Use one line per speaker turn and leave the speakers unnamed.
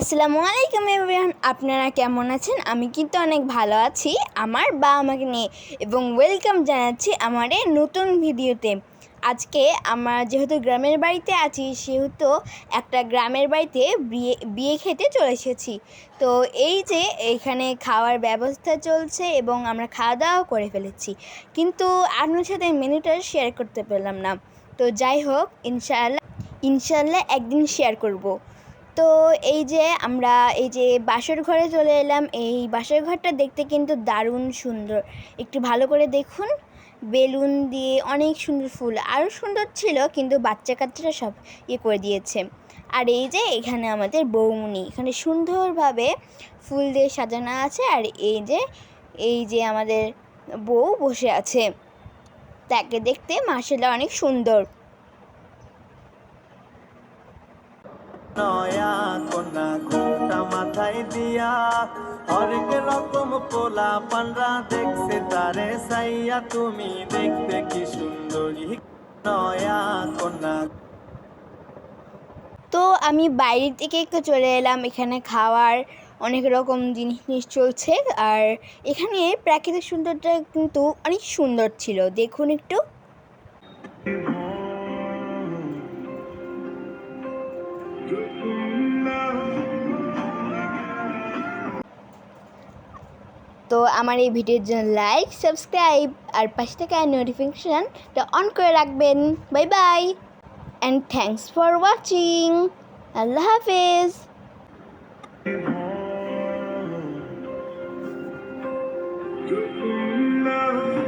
আসসালামু আলাইকুম এভরিওয়ান, আপনারা কেমন আছেন? আমি কিন্তু অনেক ভালো আছি, আমার বা আমাকে নিয়ে, এবং ওয়েলকাম জানাচ্ছি আমার এই নতুন ভিডিওতে। আজকে আমরা যেহেতু গ্রামের বাড়িতে আছি, সেহেতু একটা গ্রামের বাড়িতে বিয়ে বিয়ে খেতে চলে এসেছি। তো এই যে এখানে খাওয়ার ব্যবস্থা চলছে এবং আমরা খাওয়া দাওয়াও করে ফেলেছি। কিন্তু আপনার সাথে মেনুটা শেয়ার করতে পারলাম না। তো যাই হোক, ইনশাআল্লাহ ইনশাআল্লাহ একদিন শেয়ার করব। তো এই যে আমরা এই যে বাসর ঘরে চলে এলাম, এই বাসর ঘরটা দেখতে কিন্তু দারুণ সুন্দর। একটু ভালো করে দেখুন। বেলুন দিয়ে অনেক সুন্দর ফুল আরও সুন্দর ছিল কিন্তু বাচ্চা কাচ্চারা সব ইয়ে করে দিয়েছে। আর এই যে এখানে আমাদের বৌমুনি, এখানে সুন্দরভাবে ফুল দিয়ে সাজানো আছে আর এই যে এই যে আমাদের বউ বসে আছে। তাকে দেখতে মাসাল্লাহ অনেক সুন্দর।
নয়া হরেক রকম পোলা পানরা দেখছে তারে সাইয়া তুমি দেখতে কি সুন্দরী নয়া কন্যা
তো আমি বাইরে থেকে একটু চলে এলাম এখানে খাওয়ার অনেক রকম জিনিস চলছে আর এখানে প্রাকৃতিক সৌন্দর্যটা কিন্তু অনেক সুন্দর ছিল। দেখুন একটু। তো আমার এই ভিডিওর জন্য লাইক সাবস্ক্রাইব আর পাশে থাকা নোটিফিকেশানটা অন করে রাখবেন। Bye bye and thanks for watching আল্লাহ হাফেজ।
Love.